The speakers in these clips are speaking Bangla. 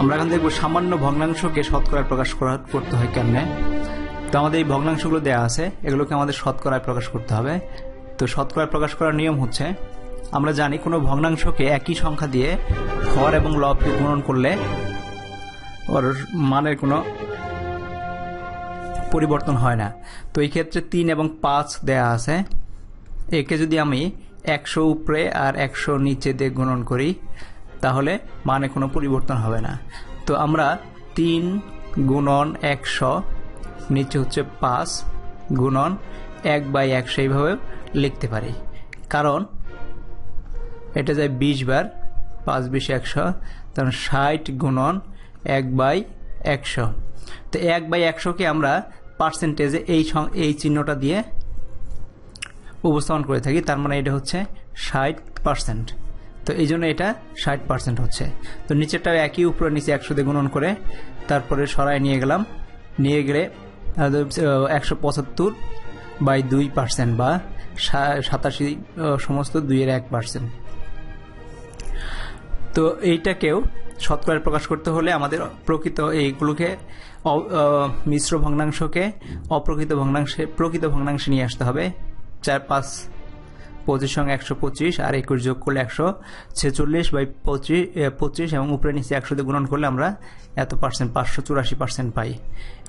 আমরা এখন দেখব সামান্য ভগ্নাংশকে শতকরায় প্রকাশ করা করতে হয় কেমনে? তো আমাদের এই ভগ্নাংশগুলো দেওয়া আছে, এগুলোকে আমাদের শতকরায় প্রকাশ করতে হবে। তো শতকরায় প্রকাশ করার নিয়ম হচ্ছে, আমরা জানি কোনো ভগ্নাংশকে একই সংখ্যা দিয়ে হর এবং লবকে গুণন করলে ওর মানের কোনো পরিবর্তন হয় না। তো এই ক্ষেত্রে তিন এবং পাঁচ দেয়া আছে। একে যদি আমি একশো উপরে আর একশো নিচে দিয়ে গুণন করি তাহলে মানে কোনো পরিবর্তন হবে না। তো আমরা তিন গুণন একশো, নিচে হচ্ছে পাঁচ গুণন এক বাই একশো এইভাবে লিখতে পারি। কারণ এটা যায় বিশ বার, পাঁচ বিশ একশো তখন ষাট গুণন এক বাই একশো। তো এক বাই একশোকে আমরা পার্সেন্টেজে এই এই চিহ্নটা দিয়ে উপস্থাপন করে থাকি, তার মানে এটা হচ্ছে ষাট পার্সেন্ট। তো এই জন্য এটা ষাট পার্সেন্ট হচ্ছে। তো নিচেরটা একই, উপরে নিচে একশো দিয়ে গুণন করে তারপরে সরাই নিয়ে গেলাম। নিয়ে গেলে একশো পঁচাত্তর বাই দুই পার্সেন্ট বা সাতাশি সমস্ত দুইয়ের এক পার্সেন্ট তো এইটাকেও শতকরায় প্রকাশ করতে হলে আমাদের প্রকৃত এইগুলোকে মিশ্র ভগ্নাংশকে অপ্রকৃত ভগ্নাংশে, প্রকৃত ভগ্নাংশে নিয়ে আসতে হবে। চার, পাঁচ পঁচিশ সঙ্গে একশো পঁচিশ আর একুশ যোগ করলে একশো ছেচল্লিশ বাই পঁচিশ পঁচিশ এবং উপরে নিচে একশো দিয়ে গুণন করলে আমরা এত পার্সেন্ট পাঁচশো চুরাশি পার্সেন্ট পাই।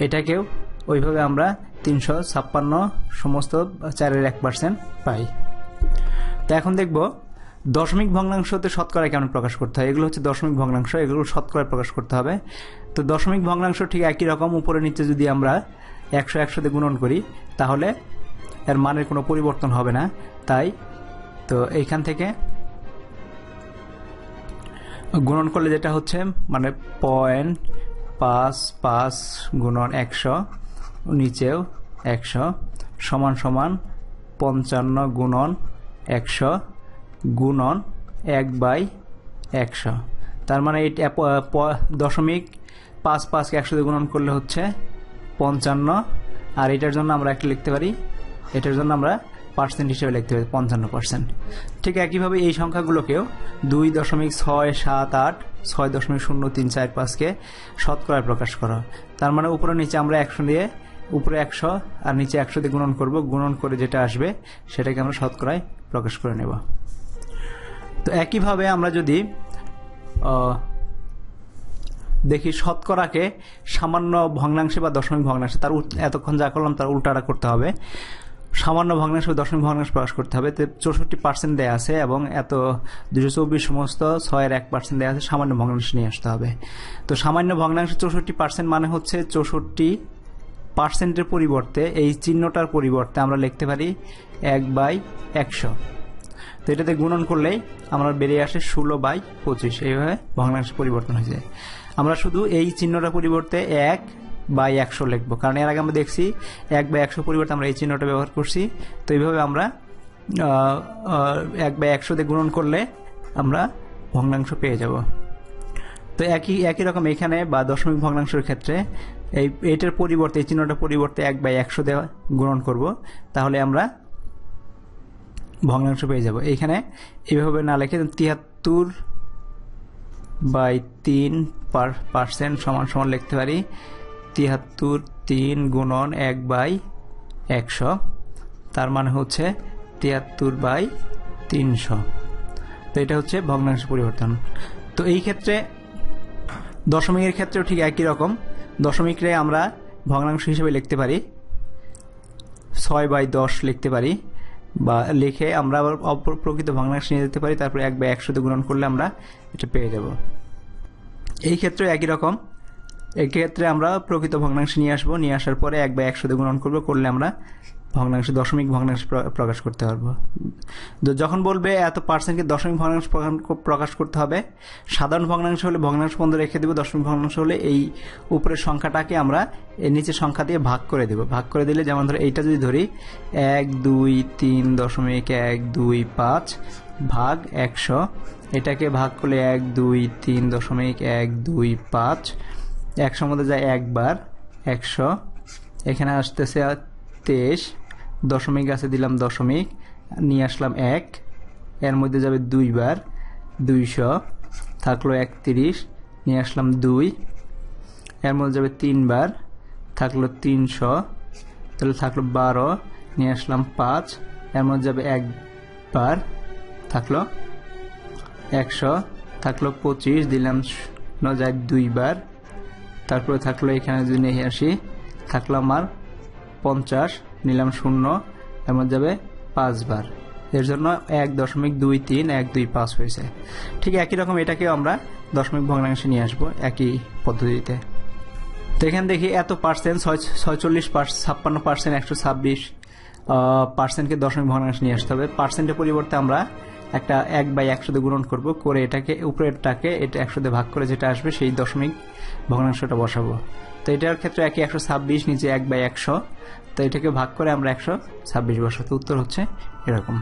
এটাকেও ওইভাবে আমরা তিনশো ছাপ্পান্ন সমস্ত চারের এক পার্সেন্ট পাই। তো এখন দেখব দশমিক ভগ্নাংশতে শতকরা কেমন প্রকাশ করতে হয়। এগুলো হচ্ছে দশমিক ভগ্নাংশ, এগুলো শতকরায় প্রকাশ করতে হবে। তো দশমিক ভগ্নাংশ ঠিক একই রকম, উপরে নিচে যদি আমরা একশো একশোতে গুণন করি, তাহলে এর মানের কোনো পরিবর্তন হবে না। তাই তো এইখান থেকে গুণন করলে যেটা হচ্ছে মানে পয়েন্ট পাঁচ পাঁচ গুণন একশো, নিচেও একশো, সমান সমান পঞ্চান্ন গুণন একশো, গুণন এক বাই একশো। তার মানে এই দশমিক পাঁচ পাঁচকে একশো দিয়ে গুণন করলে হচ্ছে পঞ্চান্ন। আর এটার জন্য আমরা একটা লিখতে পারি এটার জন্য আমরা পার্সেন্ট হিসেবে লিখতে পারি, পঞ্চান্ন পার্সেন্ট ঠিক একইভাবে এই সংখ্যাগুলোকেও দুই দশমিক ছয় সাত আট, ছয় দশমিক শূন্য তিন চার পাঁচকে শতকরায় প্রকাশ করা। তার মানে উপরে নিচে আমরা একশো দিয়ে উপরে একশো আর নিচে একশো দিয়ে গুণন করব। গুণন করে যেটা আসবে সেটাকে আমরা শতকরায় প্রকাশ করে নেব। তো একইভাবে আমরা যদি দেখি শতকরাকে সামান্য ভগ্নাংশে বা দশমিক ভগ্নাংশে, তার এতক্ষণ যা করলাম তার উল্টাটা করতে হবে। সামান্য ভগ্নাংশ দশমিক ভগ্নাংশ প্রকাশ করতে হবে। তো চৌষট্টি পার্সেন্ট দেওয়া আছে এবং এত দুশো চব্বিশ সমস্ত ছয়ের এক পার্সেন্ট দেওয়া আছে সামান্য ভগ্নাংশ নিয়ে আসতে হবে। তো সামান্য ভগ্নাংশ চৌষট্টি পার্সেন্ট মানে হচ্ছে চৌষট্টি পার্সেন্টের পরিবর্তে এই চিহ্নটার পরিবর্তে আমরা লিখতে পারি এক বাই একশো। তো এটাতে গুণন করলেই আমরা বেরিয়ে আসে ষোলো বাই পঁচিশ। এইভাবে ভগ্নাংশ পরিবর্তন হয়ে যায় আমরা শুধু এই চিহ্নটা পরিবর্তে এক বাই একশো লিখব। কারণ এর আগে আমরা দেখছি এক বাই একশো পরিবর্তে আমরা এই চিহ্নটা ব্যবহার করছি। তো এইভাবে আমরা এক বাই একশো দিয়ে গুণন করলে আমরা ভগ্নাংশ পেয়ে যাব। তো একই একই রকম এখানে বা দশমিক ভগ্নাংশের ক্ষেত্রে এই এটার পরিবর্তে, এই চিহ্নটার পরিবর্তে এক বাই একশো দেওয়া গুণন করব। তাহলে আমরা ভগ্নাংশ পেয়ে যাব। এখানে এইভাবে না লিখে তিয়াত্তর বাই তিন পার, পার্সেন্ট সমান সমান লিখতে পারি। তিয়াত্তর তিন গুণন এক বাই একশো, তার মানে হচ্ছে তিয়াত্তর বাই তিনশো। তো এটা হচ্ছে ভগ্নাংশ পরিবর্তন। তো এই ক্ষেত্রে দশমিকের ক্ষেত্রেও ঠিক একই রকম। দশমিকরে আমরা ভগ্নাংশ হিসেবে লিখতে পারি, ছয় বাই দশ লিখতে পারি, বা লিখে আমরা আবার অপর, প্রকৃত ভগ্নাংশ নিয়ে যেতে পারি, তারপরে এক বাই একশোতে গুণন করলে আমরা এটা পেয়ে যাব। এই ক্ষেত্রে একই রকম। এই ক্ষেত্রে আমরা প্রকৃত ভগ্নাংশ নিয়ে আসব। নিয়ে আসার পরে এক বাই একশোতে গুণন করব। করলে আমরা ভগ্নাংশ, দশমিক ভগ্নাংশ প্রকাশ করতে পারব। তো যখন বলবে এত পার্সেন্টকে দশমিক ভগ্নাংশ প্রকাশ- করতে হবে, সাধারণ ভগ্নাংশ হলে ভগ্নাংশ বন্ধ রেখে দেবো। দশমিক ভগ্নাংশ হলে এই উপরের সংখ্যাটাকে আমরা এর নিচের সংখ্যা দিয়ে ভাগ করে দেবো। ভাগ করে দিলে যেমন ধরো এইটা যদি ধরি, এক, দুই, তিন দশমিক এক, দুই, পাঁচ ভাগ একশো। এটাকে ভাগ করলে এক, দুই, তিন দশমিক এক, দুই, পাঁচ একশো মধ্যে যায় একবার, একশো। এখানে আসতেছে তেইশ। দশমিক আছে, দিলাম দশমিক, নিয়ে আসলাম এক। এর মধ্যে যাবে দুইবার, দুইশো। থাকল একত্রিশ, নিয়ে আসলাম দুই। এর মধ্যে যাবে তিনবার, থাকল তিনশো। তাহলে থাকল বারো, নিয়ে আসলাম পাঁচ। এর মধ্যে যাবে একবার, থাকল একশো। থাকল পঁচিশ, দিলাম যায় দুইবার। তারপরে থাকল এখানে যদি নিয়ে আসি থাকল আমার পঞ্চাশ, নিলাম শূন্য এমন যাবে পাঁচবার। এর জন্য এক দশমিক দুই তিন, এক দুই পাঁচ হয়েছে। ঠিক একই রকম এটাকেও আমরা দশমিক ভগ্নাংশে নিয়ে আসব, একই পদ্ধতিতে। তো এখানে দেখি এত পার্সেন্ট ছয়চল্লিশ পার্সেন্ট ছাপ্পান্ন পার্সেন্ট, একশো ছাব্বিশ পার্সেন্টকে দশমিক ভগ্নাংশে নিয়ে আসতে হবে। পার্সেন্টের পরিবর্তে আমরা একটা এক বাই একশোতে গুণন করব, করে এটাকে, উপরেরটাকে এটা একশোতে ভাগ করে যেটা আসবে সেই দশমিক ভগ্নাংশটা বসাবো। তো এটার ক্ষেত্রে একই একশো ছাব্বিশ, নিচে এক বাই একশো। তো এটাকে ভাগ করে আমরা একশো ছাব্বিশ বসাবো। উত্তর হচ্ছে এরকম।